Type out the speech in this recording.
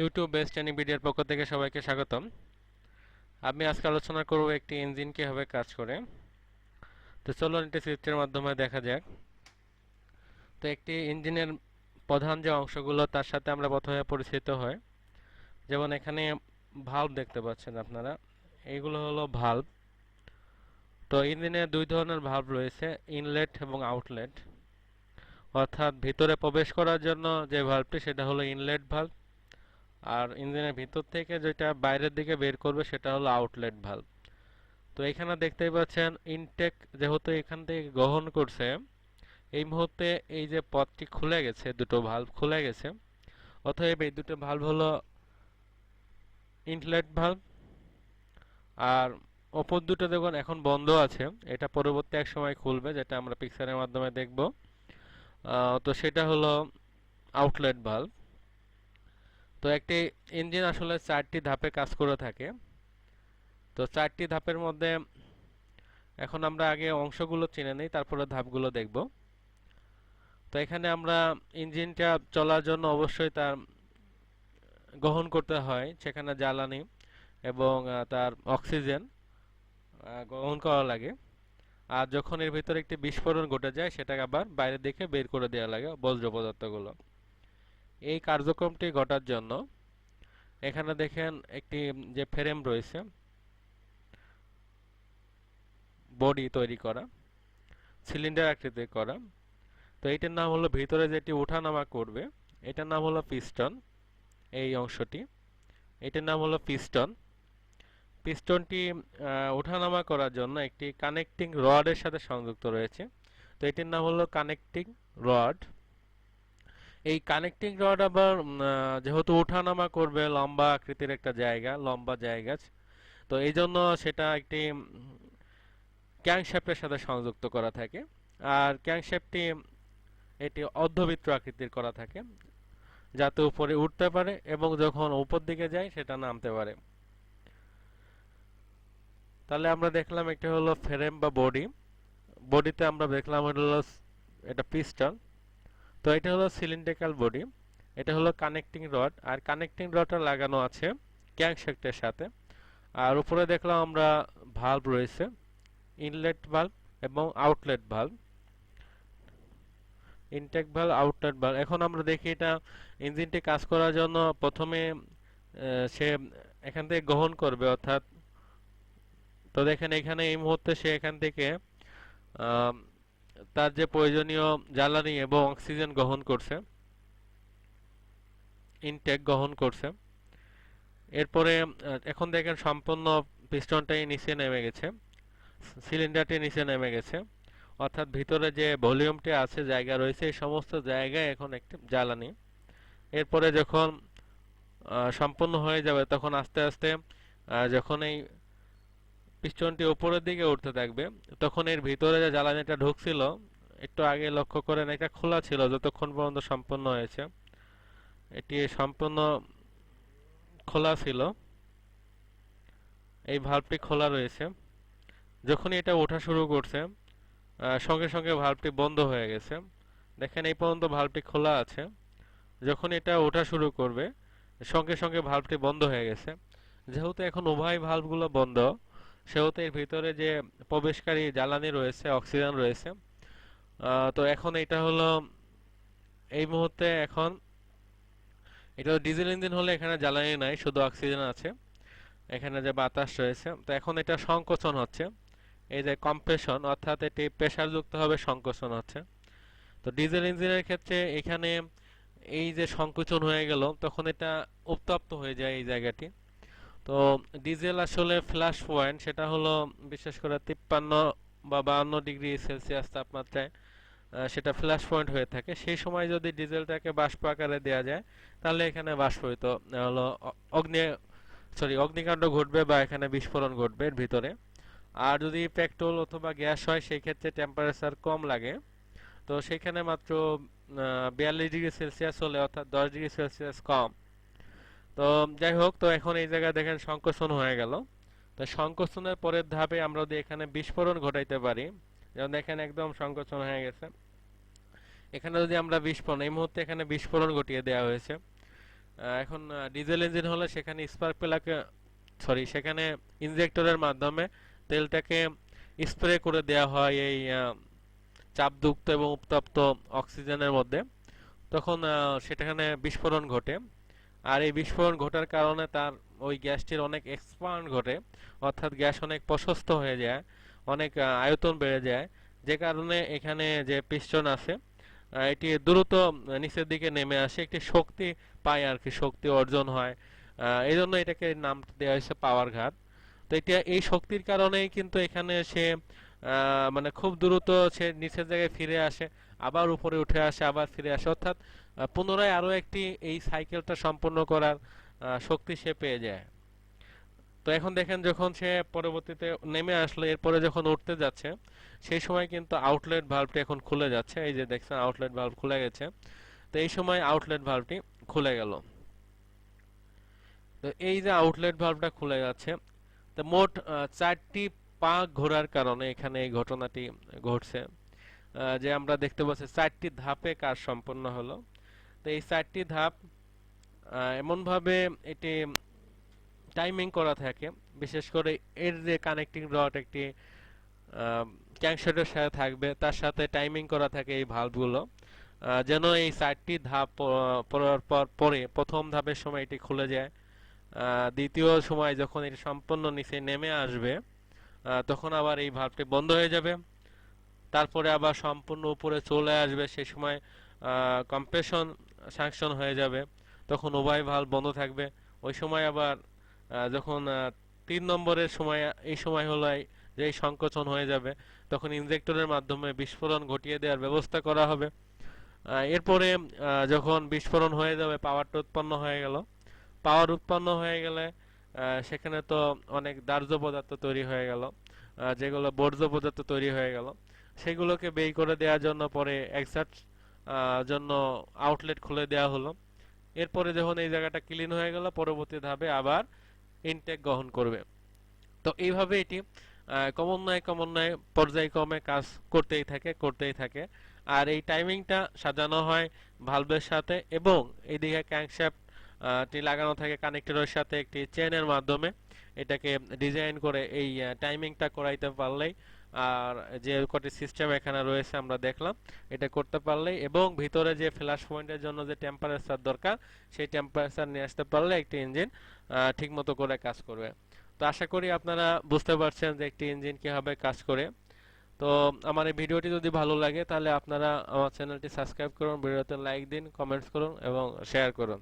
YouTube best training ভিডিওর পক্ষ থেকে সবাইকে স্বাগতম। আমি আজকে আলোচনা করব একটি ইঞ্জিন কীভাবে কাজ করে। তো চলুন একটি চিত্রের মাধ্যমে দেখা যাক। তো একটি ইঞ্জিনের প্রধান যে অংশগুলো, তার সাথে আমরা প্রথমে পরিচিত হয় যেমন এখানে ভাল্ব দেখতে পাচ্ছেন আপনারা। এইগুলো হলো ভাল্ব তো ইঞ্জিনে দুই ধরনের ভাল্ব রয়েছে ইনলেট এবং আউটলেট অর্থাৎ ভিতরে প্রবেশ করার জন্য যে ভাল্বটি সেটা হলো ইনলেট ভাল্ব আর ইঞ্জিনের ভিতর থেকে যেটা বাইরের দিকে বের করবে সেটা হলো আউটলেট ভাল্ব তো এখানে দেখতেই পাচ্ছেন ইনটেক যেহেতু এখান থেকে গ্রহণ করছে, এই মুহূর্তে এই যে পথটি খুলে গেছে, দুটো ভাল্ব খুলে গেছে, অতএব এই দুটো ভাল্ব হলো ইনলেট ভাল্ব আর অপর দুটো দেখুন এখন বন্ধ আছে, এটা পরবর্তী এক সময় খুলবে, যেটা আমরা পিকচারের মাধ্যমে দেখব। তো সেটা হলো আউটলেট ভাল্ব তো একটি ইঞ্জিন আসলে চারটি ধাপে কাজ করে থাকে। তো চারটি ধাপের মধ্যে এখন আমরা আগে অংশগুলো চিনে নিই, তারপরে ধাপগুলো দেখব। তো এখানে আমরা ইঞ্জিনটা চলার জন্য অবশ্যই তার গ্রহণ করতে হয়, সেখানে জ্বালানি এবং তার অক্সিজেন গ্রহণ করা লাগে। আর যখন এর ভিতরে একটি বিস্ফোরণ ঘটে যায়, সেটাকে আবার বাইরের দিকে বের করে দেওয়া লাগে বজ্র পদার্থগুলো। এই কার্যক্রমটি ঘটার জন্য এখানে দেখেন একটি যে ফ্রেম রয়েছে, বডি তৈরি করা, সিলিন্ডার আকৃতি করা, তো এইটার নাম হলো ভিতরে যেটি ওঠানামা করবে, এটার নাম হলো পিস্টন, এই অংশটি। এটার নাম হলো পিস্টন। পিস্টনটি ওঠানামা করার জন্য একটি কানেক্টিং রডের সাথে সংযুক্ত রয়েছে। তো এটির নাম হলো কানেক্টিং রড এই কানেক্টিং রড আবার যেহেতু ওঠানামা করবে লম্বা আকৃতির একটা জায়গা, লম্বা জায়গা তো এই জন্য সেটা একটি ক্যাংশ্যাফটের সাথে সংযুক্ত করা থাকে। আর ক্যাংশ্যাফটটি এটি অর্ধবৃত্ত আকৃতির করা থাকে, যাতে উপরে উঠতে পারে এবং যখন উপর দিকে যায় সেটা নামতে পারে। তাহলে আমরা দেখলাম একটি হলো ফ্রেম বা বডি বডিতে আমরা দেখলাম হলো, এটা পিস্টন তো এটা হলো সিলিন্ড্রিক্যাল বডি এটা হলো কানেক্টিং রড আর কানেক্টিং রডটা লাগানো আছে ক্যাংশ্যাফটের সাথে। আর উপরে দেখলাম আমরা ভাল্ব রয়েছে ইনলেট ভাল্ব এবং outlet valve intake valve outlet valve এখন আমরা দেখি এটা ইঞ্জিনটি কাজ করার জন্য প্রথমে সে এখান থেকে গ্রহণ করবে অর্থাৎ, তো দেখেন এখানে এই মুহূর্তে সে এখান থেকে তার যে প্রয়োজনীয় জ্বালানি এবং অক্সিজেন গ্রহণ করছে ইনটেক গ্রহণ করছে, এরপরে এখন দেখেন সম্পূর্ণ পিস্টনটাই নিচে নেমে গেছে সিলিন্ডারটি নিচে নেমে গেছে, অর্থাৎ ভিতরে যে ভলিউমটি আছে, জায়গা রয়েছে, এই সমস্ত জায়গায় এখন একটি জ্বালানি। এরপরে যখন সম্পূর্ণ হয়ে যাবে, তখন আস্তে আস্তে যখন এই পিস্টনটি উপরের দিকে উঠতে থাকবে। তখন এর ভিতরে যে জ্বালানিটা ঢুকছিল, একটু আগে লক্ষ্য করেন, এটা খোলা ছিল যতক্ষণ পর্যন্ত সম্পূর্ণ হয়েছে। এটি সম্পূর্ণ খোলা ছিল। এই ভাল্বটি খোলা রয়েছে। যখনই এটা ওঠা শুরু করছে সঙ্গে সঙ্গে ভাল্বটি বন্ধ হয়ে গেছে। দেখেন, এই পর্যন্ত ভাল্বটি খোলা আছে। যখন এটা ওঠা শুরু করবে, সঙ্গে সঙ্গে ভাল্বটি বন্ধ হয়ে গেছে। যেহেতু এখন উভয় ভাল্বগুলো বন্ধ সেহেতু এর ভিতরে যে প্রবেশকারী জ্বালানি রয়েছে, অক্সিজেন রয়েছে তো এখন এটা হলো, এই মুহূর্তে এখন এটা ডিজেল ইঞ্জিন হলে এখানে জ্বালানি নাই, শুধু অক্সিজেন আছে, এখানে যে বাতাস রয়েছে, তো এখন এটা সংকোচন হচ্ছে, এই যে কম্প্রেশন অর্থাৎ এটি প্রেশারযুক্ত হবে সংকোচন হচ্ছে, তো ডিজেল ইঞ্জিনের ক্ষেত্রে এখানে এই যে সংকোচন হয়ে গেল, তখন এটা উত্তপ্ত হয়ে যায় এই জায়গাটি তো ডিজেল আসলে ফ্ল্যাশ পয়েন্ট সেটা হলো বিশেষ করে তিপ্পান্ন বা বাহান্ন ডিগ্রি সেলসিয়াস তাপমাত্রায় সেটা ফ্ল্যাশ পয়েন্ট হয়ে থাকে। সেই সময় যদি ডিজেলটাকে বাষ্প আকারে দেওয়া যায়, তাহলে এখানে বাষ্পরিত হলো অগ্নি সরি অগ্নিকাণ্ড ঘটবে বা এখানে বিস্ফোরণ ঘটবে এর ভিতরে। আর যদি পেট্রোল অথবা গ্যাস হয়, সেই ক্ষেত্রে টেম্পারেচার কম লাগে। তো সেখানে মাত্র বিয়াল্লিশ ডিগ্রি সেলসিয়াস হলে অর্থাৎ দশ ডিগ্রি সেলসিয়াস কম তো যাই হোক, তো এখন এই জায়গায় দেখেন সংকোচন হয়ে গেল। তো সংকোচনের পরের ধাপে আমরা যদি এখানে বিস্ফোরণ ঘটাইতে পারি, যেমন দেখেন একদম সংকোচন হয়ে গেছে। এখানে যদি আমরা বিস্ফোরণ, এই মুহূর্তে এখানে বিস্ফোরণ ঘটিয়ে দেওয়া হয়েছে। এখন ডিজেল ইঞ্জিন হলে সেখানে স্পার্ক প্লাগে সরি সেখানে ইনজেক্টরের মাধ্যমে তেলটাকে স্প্রে করে দেওয়া হয় এই চাপযুক্ত এবং উত্তপ্ত অক্সিজেনের মধ্যে। তখন সেটাখানে বিস্ফোরণ ঘটে। আর এই বিস্ফোরণ ঘটার কারণে তার ওই গ্যাসটির অনেক এক্সপান্ড ঘটে। অর্থাৎ গ্যাস অনেক প্রশস্ত হয়ে যায়, অনেক আয়তন বেড়ে যায়। যে কারণে এখানে যে পিস্টন আছে এটি দ্রুত নিচের দিকে নেমে আসে, একটি শক্তি পায় আর কি, শক্তি অর্জন হয়। এই জন্য এটাকে নাম দেওয়া হয়েছে পাওয়ার ঘাত। তো এটা, এই শক্তির কারণেই কিন্তু এখানে সে মানে খুব দ্রুত সে নিচের জায়গায় ফিরে আসে, আবার উপরে উঠে আসে, আবার ফিরে আসে। অর্থাৎ পুনরায় আরও একটি এই সাইকেলটা সম্পূর্ণ করার শক্তি সে পেয়ে যায়। তো এখন দেখেন যখন সে পরবর্তীতে নেমে আসলো, এরপরে যখন উঠতে যাচ্ছে, সেই সময় কিন্তু আউটলেট ভালভটি এখন খুলে যাচ্ছে। এই যে দেখছেন আউটলেট ভালভ খুলে গেছে। তো এই সময় আউটলেট ভালভটি খুলে গেল। তো এই যে আউটলেট ভালভটা খুলে যাচ্ছে, তো মোট চারটি পা ঘোরার কারণে এখানে এই ঘটনাটি ঘটছে। যে আমরা দেখতে পাচ্ছি, চারটি ধাপে কাজ সম্পন্ন হলো। তো এই চারটি ধাপ এমনভাবে এটি টাইমিং করা থাকে। বিশেষ করে এর যে কানেক্টিং রড একটি ক্যাংশটের সাথে থাকবে, তার সাথে টাইমিং করা থাকে এই ভালভগুলো যেন এই চারটি ধাপ পড়ার পর, পরে প্রথম ধাপের সময় এটি খুলে যায়। দ্বিতীয় সময় যখন এটি সম্পূর্ণ নিচে নেমে আসবে তখন আবার এই ভালভটি বন্ধ হয়ে যাবে। তারপরে আবার সম্পূর্ণ উপরে চলে আসবে। সেই সময় কম্প্রেশন সাংশন হয়ে যাবে, তখন উভয় ভালভ বন্ধ থাকবে। ওই সময় আবার যখন তিন নম্বরের সময়, এই সময় হলো যে সংকোচন হয়ে যাবে, তখন ইনজেক্টরের মাধ্যমে বিস্ফোরণ ঘটিয়ে দেওয়ার ব্যবস্থা করা হবে। এরপরে যখন বিস্ফোরণ হয়ে যাবে পাওয়ারটা উৎপন্ন হয়ে গেল। পাওয়ার উৎপন্ন হয়ে গেলে সেখানে তো অনেক দার্য পদার্থ তৈরি হয়ে গেল যেগুলো বর্জ্য পদার্থ তৈরি হয়ে গেল। সেগুলোকে বের করে দেওয়ার জন্য পরে এক্সাক্ট জন্য আউটলেট খুলে দেওয়া হলো। এরপরে যখন এই জায়গাটা ক্লিন হয়ে গেল, পরবর্তী ধাপে আবার ইনটেক গ্রহণ করবে। তো এইভাবে এটি ক্রমান্বয়ে ক্রমান্বয়ে পর্যায়ক্রমে কাজ করতেই থাকে করতেই থাকে। আর এই টাইমিংটা সাজানো হয় ভালভের সাথে এবং এইদিকে ক্যাংশ্যাফট টি লাগানো থাকে কানেক্টরের সাথে একটি চেনের মাধ্যমে। এটাকে ডিজাইন করে এই টাইমিংটা করাইতে পারলেই আর যে কটি সিস্টেম এখানে রয়েছে আমরা দেখলাম, এটা করতে পারলেই এবং ভিতরে যে ফ্ল্যাশ পয়েন্টের জন্য যে টেম্পারেচার দরকার, সেই টেম্পারেচার নিয়ে আসতে পারলে একটি ইঞ্জিন ঠিকমতো করে কাজ করবে। তো আশা করি আপনারা বুঝতে পারছেন যে একটি ইঞ্জিন কীভাবে কাজ করে। তো আমার এই ভিডিওটি যদি ভালো লাগে তাহলে আপনারা আমার চ্যানেলটি সাবস্ক্রাইব করুন, ভিডিওতে লাইক দিন কমেন্টস করুন এবং শেয়ার করুন।